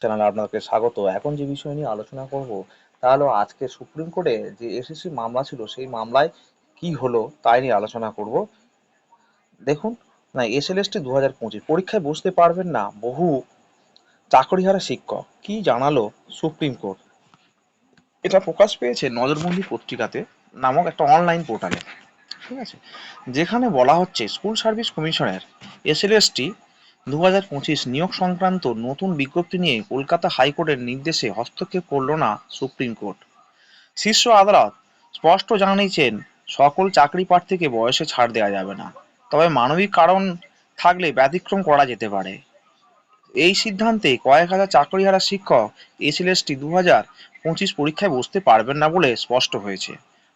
চ্যানেলে আপনাকে স্বাগত। এখন যে বিষয় নিয়ে আলোচনা করব, তা হলো আজকে সুপ্রিম কোর্টে যে এসএসসি মামলা ছিল, সেই মামলায় কি হলো তাই নিয়ে আলোচনা করব। দেখুন, না এসএলএসটি দু হাজার পঁচিশ, পরীক্ষায় বসতে পারবেন না, বহু চাকরিহারা শিক্ষক, কি জানালো সুপ্রিম কোর্ট? এটা প্রকাশ পেয়েছে নজরবন্দি পত্রিকাতে নামক একটা অনলাইন পোর্টালে, ঠিক আছে? যেখানে বলা হচ্ছে, স্কুল সার্ভিস কমিশনের এসএলএসটি দু হাজার পঁচিশ নিয়োগ সংক্রান্ত নতুন বিজ্ঞপ্তি নিয়ে কলকাতা হাইকোর্টের নির্দেশে হস্তক্ষেপ করল না সুপ্রিম কোর্ট। শীর্ষ আদালত স্পষ্ট জানিয়েছেন, সকল চাকরি প্রার্থীকে বয়সে ছাড় দেওয়া যাবে না। তবে মানবিক কারণ থাকলে ব্যতিক্রম করা যেতে পারে। এই সিদ্ধান্তে কয়েক হাজার চাকরিহারা শিক্ষক এসএলএসটি দু হাজার পঁচিশ পরীক্ষায় বসতে পারবেন না বলে স্পষ্ট হয়েছে।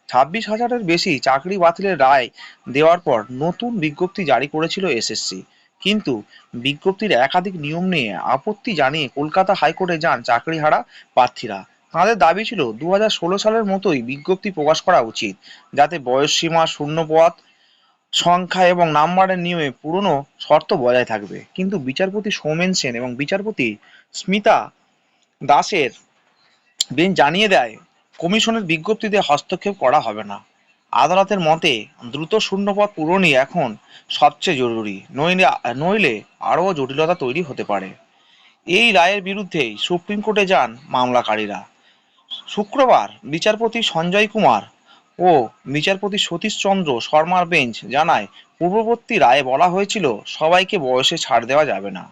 ছাব্বিশ হাজারের বেশি চাকরি বাতিলের রায় দেওয়ার পর নতুন বিজ্ঞপ্তি জারি করেছিল এসএসসি। কিন্তু বিজ্ঞপ্তির একাধিক নিয়ম নিয়ে আপত্তি জানিয়ে কলকাতা হাইকোর্টে যান চাকরিহারা প্রার্থীরা। তাঁদের দাবি ছিল, দুহাজার ষোলো সালের মতোই বিজ্ঞপ্তি প্রকাশ করা উচিত, যাতে বয়সসীমা শূন্যপদ সংখ্যা এবং নাম্বারের নিয়মে পুরনো শর্ত বজায় থাকবে। কিন্তু বিচারপতি সৌমেন সেন এবং বিচারপতি স্মিতা দাসের বেঞ্চ জানিয়ে দেয়, কমিশনের বিজ্ঞপ্তিতে হস্তক্ষেপ করা হবে না। আদালতের মতে, দ্রুত শূন্যপদ পূরণই এখন সবচেয়ে জরুরি, নইলে নইলে আরও জটিলতা তৈরি হতে পারে। এই রায়ের বিরুদ্ধেই সুপ্রিম কোর্টে যান মামলাকারীরা। শুক্রবার বিচারপতি সঞ্জয় কুমার ও বিচারপতি সতীশচন্দ্র শর্মার বেঞ্চ জানায়, পূর্ববর্তী রায়ে বলা হয়েছিল, সবাইকে বয়সে ছাড় দেওয়া যাবে না।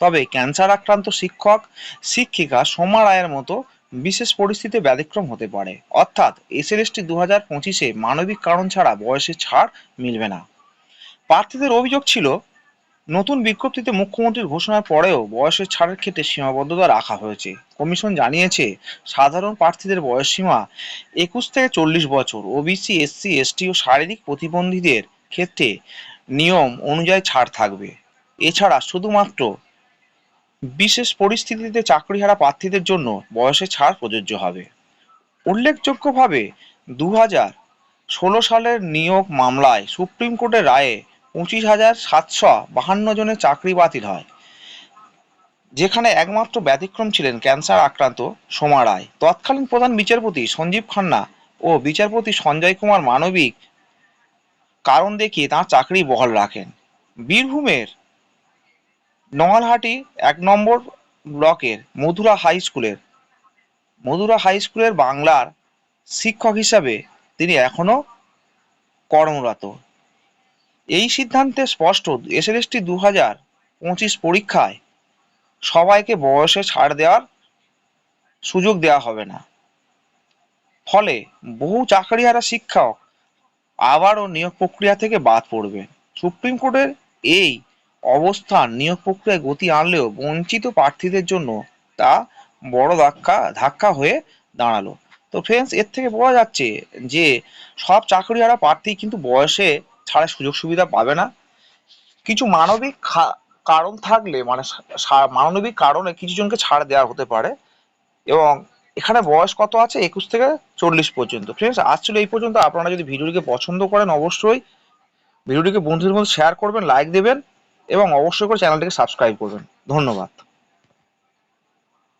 তবে ক্যান্সার আক্রান্ত শিক্ষক, শিক্ষিকা সোমা রায়ের মতো বিশেষ পরিস্থিতিতে ব্যতিক্রম হতে পারে। অর্থাৎ এসএলএসটি দু হাজার পঁচিশে মানবিক কারণ ছাড়া বয়সের ছাড় মিলবে না। প্রার্থীদের অভিযোগ ছিল, নতুন বিজ্ঞপ্তিতে মুখ্যমন্ত্রীর ঘোষণার পরেও বয়সের ছাড়ের ক্ষেত্রে সীমাবদ্ধতা রাখা হয়েছে। কমিশন জানিয়েছে, সাধারণ প্রার্থীদের বয়স সীমা একুশ থেকে চল্লিশ বছর। ওবিসি এসসি এসটি ও শারীরিক প্রতিবন্ধীদের ক্ষেত্রে নিয়ম অনুযায়ী ছাড় থাকবে। এছাড়া শুধুমাত্র বিশেষ পরিস্থিতিতে চাকরিহারা প্রার্থীদের জন্য বয়সে ছাড় প্রযোজ্য হবে। উল্লেখযোগ্যভাবে দু হাজার ষোলো সালের নিয়োগ মামলায় সুপ্রিম কোর্টের রায়ে পঁচিশ হাজার সাতশো বাহান্ন জনের চাকরি বাতিল হয়, যেখানে একমাত্র ব্যতিক্রম ছিলেন ক্যান্সার আক্রান্ত সোমা রায়। তৎকালীন প্রধান বিচারপতি সঞ্জীব খান্না ও বিচারপতি সঞ্জয় কুমার মানবিক কারণ দেখিয়ে তাঁর চাকরি বহাল রাখেন। বীরভূমের নঙালহাটি এক নম্বর ব্লকের মধুরা হাই স্কুলের। মধুরা হাই স্কুলের বাংলার শিক্ষক হিসাবে তিনি এখনও কর্মরত। এই সিদ্ধান্তে স্পষ্ট, এসএলএসটি দু হাজার পঁচিশ পরীক্ষায় সবাইকে বয়সে ছাড় দেওয়ার সুযোগ দেওয়া হবে না। ফলে বহু চাকরিহারা শিক্ষক আবারও নিয়োগ প্রক্রিয়া থেকে বাদ পড়বে। সুপ্রিম কোর্টের এই অবস্থান নিয়োগ প্রক্রিয়ায় গতি আনলেও বঞ্চিত প্রার্থীদের জন্য তা বড় ধাক্কা ধাক্কা হয়ে দাঁড়াল। তো ফ্রেন্ডস এর থেকে বোঝা যাচ্ছে যে, সব চাকরিহারা প্রার্থী কিন্তু বয়সে ছাড়া সুযোগ সুবিধা পাবে না। কিছু মানবিক কারণ থাকলে মানে মানবিক কারণে কিছু জনকে ছাড় দেওয়া হতে পারে। এবং এখানে বয়স কত আছে? একুশ থেকে চল্লিশ পর্যন্ত। ফ্রেন্ডস আজ ছিল এই পর্যন্ত। আপনারা যদি ভিডিওটিকে পছন্দ করেন, অবশ্যই ভিডিওটিকে বন্ধুদের মধ্যে শেয়ার করবেন লাইক দেবেন। এবং অবশ্যই করে চ্যানেলটিকে সাবস্ক্রাইব করবেন। ধন্যবাদ।